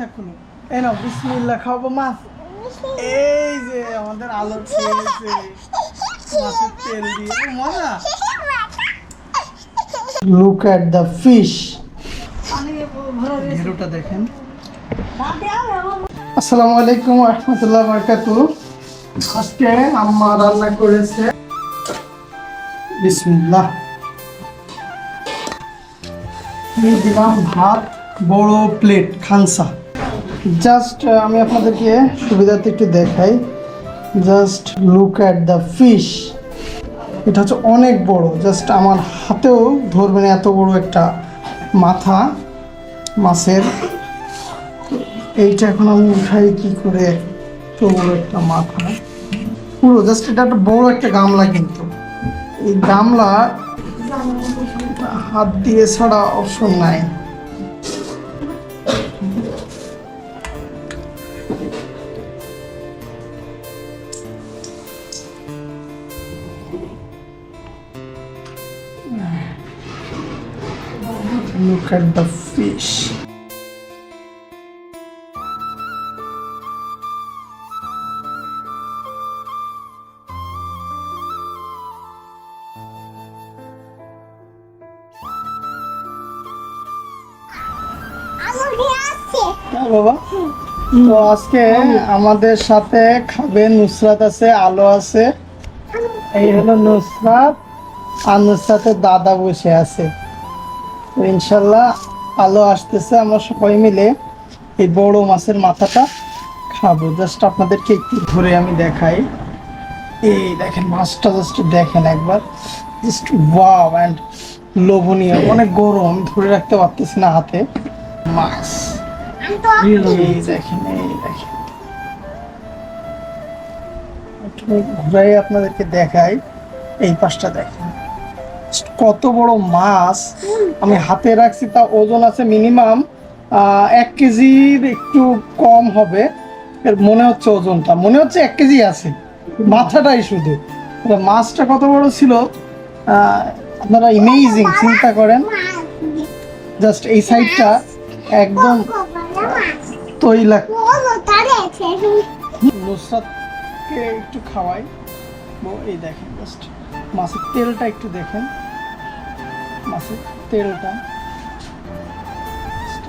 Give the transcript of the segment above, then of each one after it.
থাকুন এই নাও বিসমিল্লাহ খাব মাছ। এই যে আমাদের আলো খেয়েছে মাছের তেল দিয়ে। মজা? লুক অ্যাট দ্য ফিশ ঘেরোটা দেখেন। আসসালামু আলাইকুম রহমতুল্লাহ বরকাতু আজকে আম্মা রান্না করেছে। বিসমিল্লাহ। দিলাম ভাত। বড় প্লেট খানসা জাস্ট আমি আপনাদেরকে সুবিধার্থে একটু দেখাই। Just look at the fish এটা হচ্ছে অনেক বড়। জাস্ট আমার হাতেও ধরবেন এত বড় একটা মাথা, মাছের। এইটা এখন আমি উঠাই কি করে এত বড় একটা মাথা। পুরো জাস্ট এটা একটা বড় একটা গামলা কিন্তু। এই গামলা হাত দিয়ে ছাড়া অপশন নাই। Look at the fish. হ্যাঁ তো আজকে আমাদের সাথে খাবে নুসরাত আছে, আলো আছে। এই হলো নুসরাত, আর নুসরাতের দাদা বসে আছে। ইনশাল্লাহ আলো আসতেছে, আমরা সবাই মিলে এই বড় মাছের মাথাটা খাব। জাস্ট আপনাদেরকে একটু ধরে আমি দেখাই। এই দেখেন, মাছটা জাস্ট দেখেন একবার। জাস্ট ওয়াও অ্যান্ড লোভনীয়। অনেক গরম, ধরে রাখতে পারতেছি না হাতে। মাছ। এই দেখেন এই দেখেন। ঘুরাই আপনাদেরকে দেখাই। এই পাশটা দেখেন। কত বড় মাছ আমি হাতে রাখছি তা ওজন আছে মিনিমাম এক কেজির একটু কম হবে। মনে হচ্ছে ওজনটা, মনে হচ্ছে এক কেজি আছে, মাথাটাই শুধু। মাছটা কত বড় ছিল? আপনারা ইমেজিং চিন্তা করেন। জাস্ট এই সাইডটা একদম তৈলা নুসরাতকে একটু খাওয়াই। এই দেখেন জাস্ট মাছের তেলটা একটু দেখেন। মাছের তেলটা।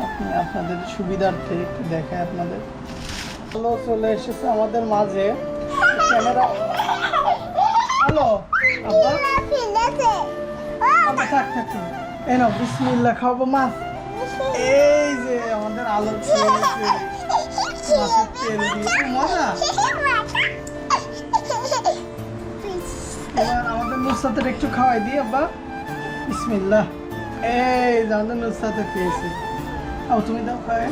আপনি আপনাদের সুবিধার্থে একটু দেখায় আপনাদের। হ্যালো চলে এসেছে আমাদের মাঝে। ক্যামেরা হ্যালো মাছ। এই যে আমাদের মাছের তেল এবার আমাদের একটু খাওয়াই দিই, আব্বা। বিসমিল্লাহ এই আমাদের নুসরাতে পেয়েছে আও তুমি দাও খাওয়াই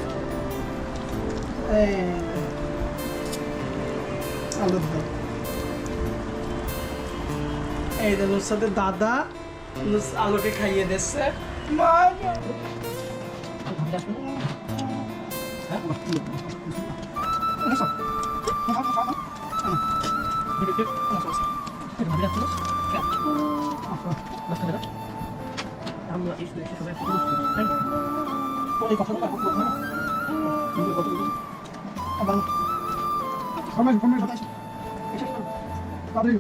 এই। আলুর দাও এই যে নুসরাতের দাদা নুস- আলোকে খাইয়ে দিচ্ছে মা 的一些什么样的东西？哎，帮你搞成了吧？你别搞这个，太烦了。旁边有，旁边有，没事，没事，大队友。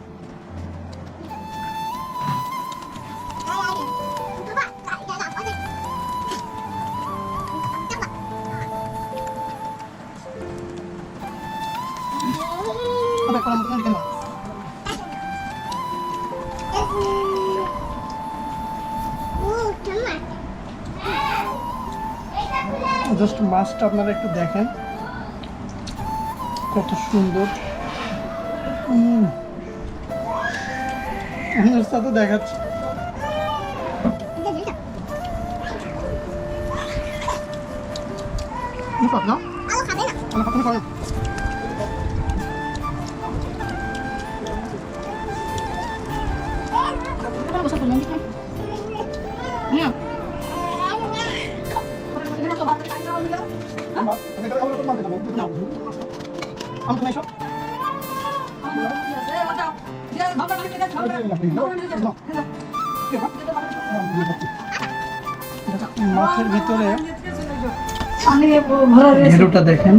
过来，过来，你干嘛？জাস্ট মাছটা আপনারা একটু দেখেন। কত সুন্দর। নুসরাত তো দেখাচ্ছে। নুসরাত না? আমার কথা বলো। আমি তুমি এসো মাছের ভিতরে ভিডিওটা দেখেন।